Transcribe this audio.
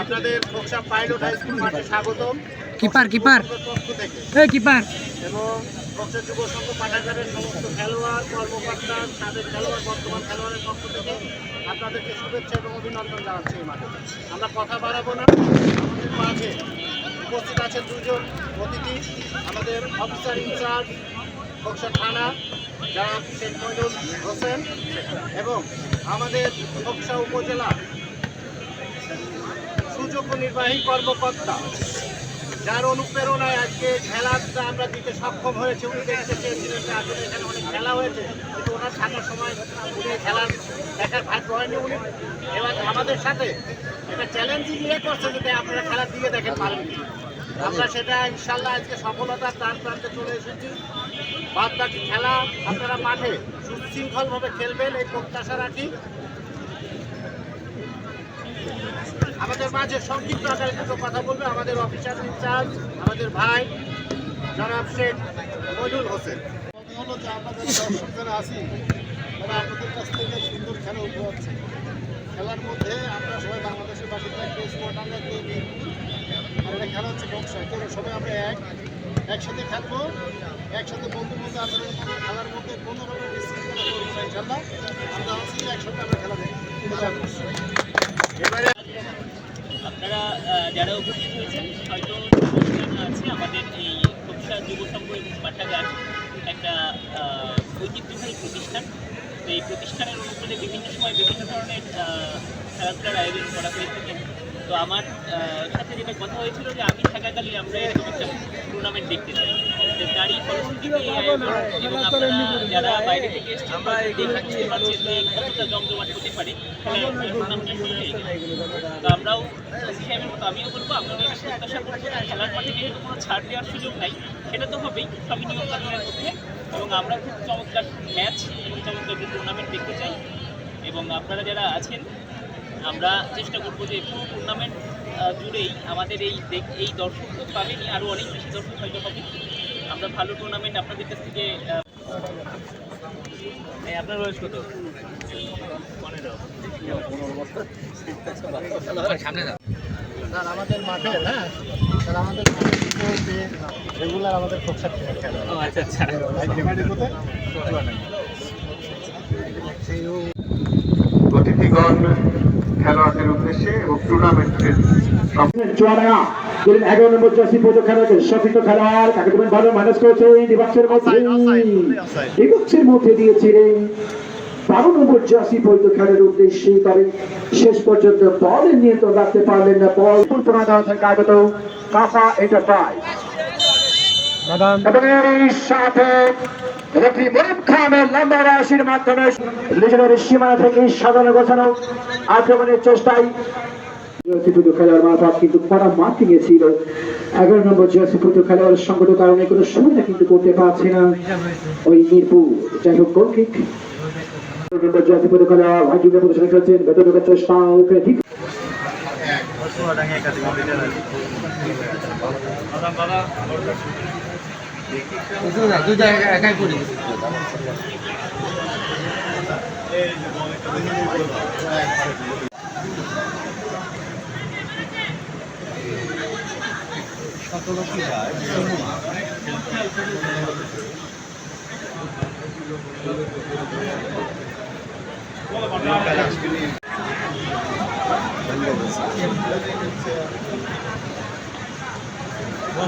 আপনাদের Khoksa pilot high school মাঠে স্বাগতম। Keeper keeper. এই কিপার। এবং খোকসা যুব সংঘ পাঠাগারের সমস্ত খেলোয়াড় কর্মকর্তা তাদের খেলোয়াড় বর্তমান খেলোয়াড়ের পক্ষ থেকে আপনাদেরকে শুভেচ্ছা এবং অভিনন্দন জানাচ্ছি এই মাঠে। আমরা কথা বাড়াবো না। আমাদের মাঝে উপস্থিত আছেন দুজন অতিথি। আমাদের অফিসার ইনচার্জ খোকসা থানা যারা শেখ মইনুল হোসেন এবং আমাদের খোকসা উপজেলা নির্বাহী কর্মকর্তা, যার অনুপ্রেরণায় আজকে খেলাটা আমরা দিতে সক্ষম হয়েছে, উনি দেখতে চেয়েছিলেন যে আসলে এখানে অনেক খেলা হয়েছে, কিন্তু ওনার থাকার সময় উনি খেলার দেখার ভাগ্য হয়নি। উনি এবার আমাদের সাথে একটা চ্যালেঞ্জিং ইয়ে করছে যাতে আপনারা খেলার দিকে দেখেন পারেন আমরা সেটা ইনশাল্লাহ আজকে সফলতার তার প্রান্তে চলে এসেছি। বাদ বাকি খেলা আপনারা মাঠে সুশৃঙ্খলভাবে খেলবেন, এই প্রত্যাশা রাখি। আমাদের মাঝে সংক্ষিপ্ত আকারে দুটো কথা বলবে। আমাদের অফিসার ইনচার্জ আমাদের ভাই জনাব শেখ মইনুল হোসেন। হলো যে আমাদের দর্শক যারা আছি তারা আপনাদের কাছ থেকে সুন্দর খেলা। খেলার মধ্যে আমরা সবাই বাংলাদেশের বাসিন্দা কেউ কেউ এটা খেলা হচ্ছে কেউ সবাই আমরা এক। একসাথে খেলব। একসাথে বন্ধু বন্ধু আচরণ করব। খেলার মধ্যে কোনো রকম বিশৃঙ্খলা করব না ইনশাল্লাহ আমরা আছি একসাথে আমরা খেলা দেখব। এবারে আপনারা যারা উপস্থিত হয়েছেন, হয়তো আছে, আমাদের এই খোকসা যুব সংঘ এবং পাঠাগার একটা ঐতিহ্যবাহী প্রতিষ্ঠান। এই প্রতিষ্ঠানের অনুকূলে বিভিন্ন সময় বিভিন্ন ধরনের খেলাধুলার আয়োজন করা হয়ে থাকে। তো আমার সাথে যেটা কথা হয়েছিল যে আমি থাকাকালীন আমরা এরকম একটা টুর্নামেন্ট দেখতে চাই তো তারই ফলশ্রুতিতে এবং আপনারা যারা বাইরে থেকে এসেছেন যে কতটা জমজমাট হতে পারে। টুর্নামেন্টের শুরু তো আমরাও ওসি সাহেবের মতো আমিও বলব আপনাদের প্রত্যাশা করব খেলার মাঠে যেহেতু কোনো ছাড় দেওয়ার সুযোগ নাই সেটা তো হবেই সবই নিয়ম মধ্যে। এবং আমরা খুব চমৎকার ম্যাচ এবং চমৎকার টুর্নামেন্ট দেখতে চাই। এবং আপনারা যারা আছেন আমরা চেষ্টা করব যে পুরো টুর্নামেন্ট জুড়েই আমাদের এই এই দর্শক তো পাবেনই আরও অনেক বেশি দর্শক হয়তো হবে। আমরা ভালো টুর্নামেন্ট আপনাদের কাছ থেকে আপনার বয়স কত? পনেরো। স্যার আমাদের মাঠে হ্যাঁ? স্যার আমাদের যে রেগুলার আমাদের খেলা আচ্ছা আচ্ছা। অতিথিগণ খেলোয়াড়দের উদ্দেশ্যে এবং টুর্নামেন্টের জোয়ারা দিলেন এগারো নম্বর জার্সি পর্যন্ত খেলোয়াড় সঠিক খেলোয়াড় তাকে তুমি ভালো ম্যানেজ করেছে ডিবাক্সের মধ্যে। Offside, offside, fully offside. ডিবাক্সের মধ্যে দিয়েছিলেন। বারো নম্বর জার্সি পর্যন্ত খেলার উদ্দেশ্যে তবে শেষ পর্যন্ত বলের নিয়ন্ত্রণ রাখতে পারলেন না। বল পুনঃ দেওয়া থেকে আগত এন্টারপ্রাইজ এবং সাথে রেফারি মনিম খানের লম্বা রাশির মাধ্যমে লিজনের সীমানা থেকে সাজানো গোছানো আক্রমণের চেষ্টায় জার্সিপুত খেলার মারফত কিন্তু কড়া মার্কিং এ এগারো নম্বর জার্সিপুত খেলোয়াড়ের সংগত কারণে কোনো সুবিধা কিন্তু করতে পারছে না ওই মিরপুর। যাই হোক গোল কিক নম্বর জার্সিপুত খেলোয়াড় ভাইটিকে প্রদর্শন করেছেন ভেতর ঢোকার চেষ্টা, ওকে, ঠিক। দুই দুইটা একাই করে দিচ্ছি Thank you.